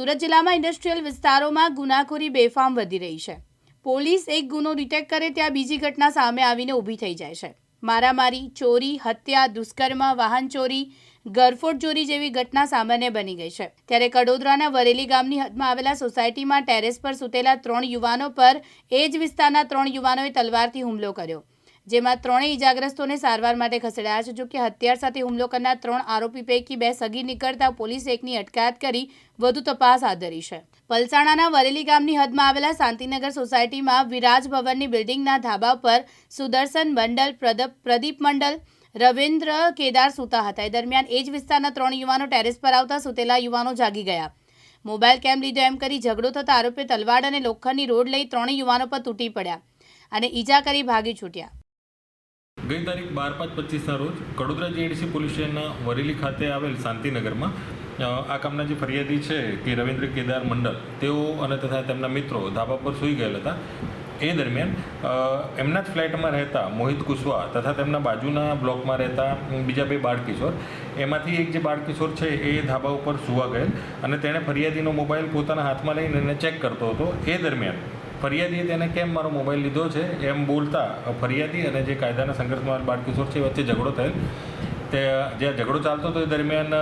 સુરત જિલ્લામાં ઇન્ડસ્ટ્રીયલ વિસ્તારોમાં ગુનાખોરી બેફામ વધી રહી છે. પોલીસ એક ગુનો ડિટેક્ટ કરે ત્યાં બીજી ઘટના સામે આવીને ઊભી થઈ જાય છે. મારામારી, ચોરી, હત્યા, દુષ્કર્મ, વાહન ચોરી ગરફોડ ચોરી જેવી ઘટના સામાન્ય બની ગઈ છે. ત્યારે કડોદરાના વરેલી ગામની હદમાં આવેલા સોસાયટીમાં ટેરેસ પર સૂતેલા ત્રણ યુવાનો પર એ જ વિસ્તારના ત્રણ યુવાનોએ તલવારથી હુમલો કર્યો. જેમાં ત્રણેય ઇજાગ્રસ્તોને સારવાર માટે ખસેડાયા છે. જોકે હથિયાર સાથે હુમલો કરનાર ત્રણ આરોપી પૈકી બે સગીર નીકળતા પોલીસે એકની અટકાયત કરી વધુ તપાસ હાથ ધરી છે. પલસાણાના વરેલી ગામની હદમાં આવેલા શાંતિનગર સોસાયટીમાં વિરાજ ભવનની બિલ્ડિંગના ધાબા પર સુદર્શન મંડલ, પ્રદીપ મંડલ, રવિન્દ્ર કેદાર સૂતા હતા. એ દરમિયાન એ જ વિસ્તારના ત્રણ યુવાનો ટેરેસ પર આવતા સૂતેલા યુવાનો જાગી ગયા. મોબાઈલ કેમ લીધો એમ કરી ઝઘડો થતા આરોપી તલવાડ અને લોખંડની રોડ લઈ ત્રણેય યુવાનો પર તૂટી પડ્યા અને ઈજા કરી ભાગી છૂટ્યા. ગઈ તારીખ બાર પાંચ પચીસના રોજ કડોદરા જીએડીસી પોલીસ સ્ટેશનના વરેલી ખાતે આવેલ શાંતિનગરમાં આ કામના જે ફરિયાદી છે કે રવિન્દ્ર કેદાર મંડળ તેઓ અને તથા તેમના મિત્રો ધાબા પર સૂઈ ગયેલા હતા. એ દરમિયાન એમના જ ફ્લેટમાં રહેતા મોહિત કુશવા તથા તેમના બાજુના બ્લોકમાં રહેતા બીજા બે બાળકિશોર, એમાંથી એક જે બાળકિશોર છે એ ધાબા ઉપર સૂવા ગયેલ અને તેણે ફરિયાદીનો મોબાઈલ પોતાના હાથમાં લઈને એને ચેક કરતો હતો. એ દરમિયાન ફરિયાદીએ તેને કેમ મારો મોબાઈલ લીધો છે એમ બોલતા ફરિયાદી અને જે કાયદાના સંઘર્ષમાં બાળકિશોર છે વચ્ચે ઝઘડો થયેલ. તે જે ઝઘડો ચાલતો હતો એ દરમિયાન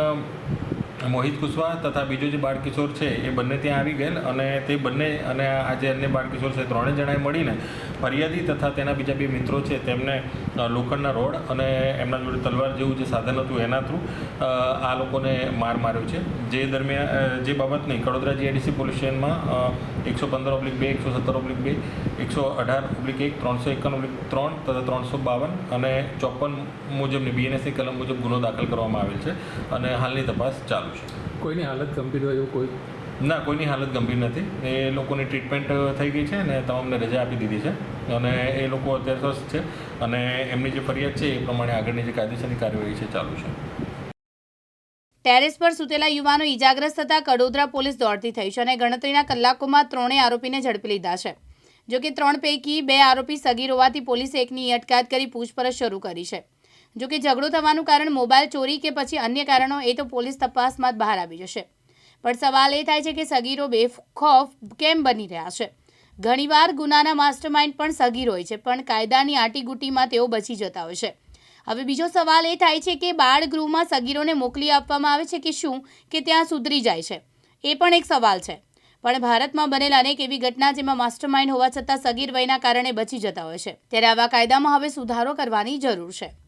મોહિત કુશવા તથા બીજો જે બાળકિશોર છે, એ બંને ત્યાં આવી ગયેલ અને તે બંને અને આ જે અન્ય બાળકિશોર છે ત્રણેય જણાએ મળીને ફરિયાદી તથા તેના બીજા બે મિત્રો છે, તેમને લોખંડના રોડ અને એમના જોડે તલવાર જેવું જે સાધન હતું એના થ્રુ આ લોકોને માર માર્યો છે. જે દરમિયાન જે બાબતની કડોદરા જીઆઈડીસી પોલીસ સ્ટેશનમાં એકસો પંદર ઓબ્લિક બે, એકસો સત્તર ઓબ્લિક બે, એકસો અઢાર ઓબ્લિક એક, ત્રણસો એકાવન ઓબ્લિક ત્રણ તથા ત્રણસો બાવન અને ચોપન મુજબની બીએનએસસી કલમ મુજબ ગુનો દાખલ કરવામાં આવેલ છે અને હાલની તપાસ ચાલુ છે કોઈની હાલત ગંભીર હોય એવું કોઈ? ના કોઈની હાલત ગંભીર નથી. એ લોકોની ટ્રીટમેન્ટ થઈ ગઈ છે અને તમામને રજા આપી દીધી છે. અને એ લોકો અત્યારે સ્વસ્થ છે અને એમની જે ફરિયાદ છે એ પ્રમાણે આગળની જે કાયદેસરની કાર્યવાહી છે ચાલુ છે. ટેરેસ પર સૂતેલા યુવાનો ઇજાગ્રસ્ત થતા કડોદરા પોલીસ દોડતી થઈ છે અને ગણતરીના કલાકોમાં ત્રણેય આરોપીને ઝડપી લીધા છે. જો કે ત્રણ પૈકી બે આરોપી સગીર હોવાથી પોલીસે એકની અટકાયત કરી પૂછપરછ શરૂ કરી છે. જો કે ઝઘડો થવાનું કારણ મોબાઈલ ચોરી કે પછી અન્ય કારણો, એ તો પોલીસ તપાસમાં જ બહાર આવી જશે. પણ સવાલ એ થાય છે કે સગીરો બેખોફ કેમ બની રહ્યા છે? ઘણીવાર ગુનાના માસ્ટરમાઇન્ડ પણ સગીર હોય છે, પણ કાયદાની આટીગુટીમાં તેઓ બચી જતા હોય છે. હવે બીજો સવાલ એ થાય છે કે બાળ ગૃહમાં સગીરોને મોકલી આપવામાં આવે છે કે શું? કે ત્યાં સુધરી જાય છે? એ પણ એક સવાલ છે. પણ ભારતમાં બનેલ અનેક એવી ઘટના જેમાં માસ્ટરમાઇન્ડ હોવા છતાં સગીર વયના કારણે બચી જતા હોય છે. ત્યારે આવા કાયદામાં હવે સુધારો કરવાની જરૂર છે.